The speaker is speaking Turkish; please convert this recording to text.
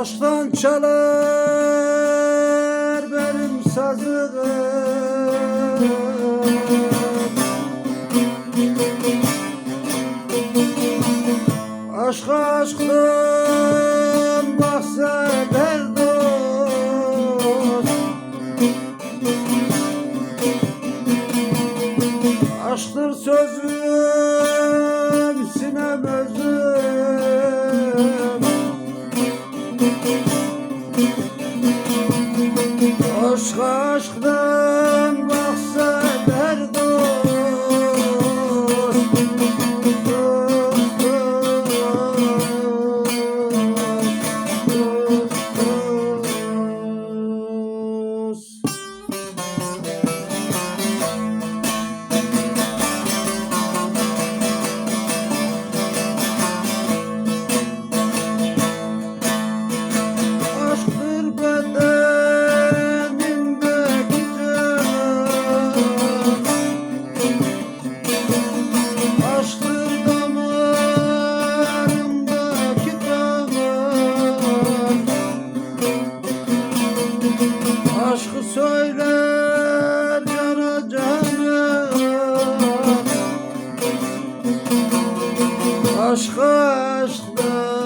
Aşktan çalar benim sazım Aşk aşktan bahseder dost. Aşktır sözüm Aşk aşktan söyler cana cana. Aşk aşktan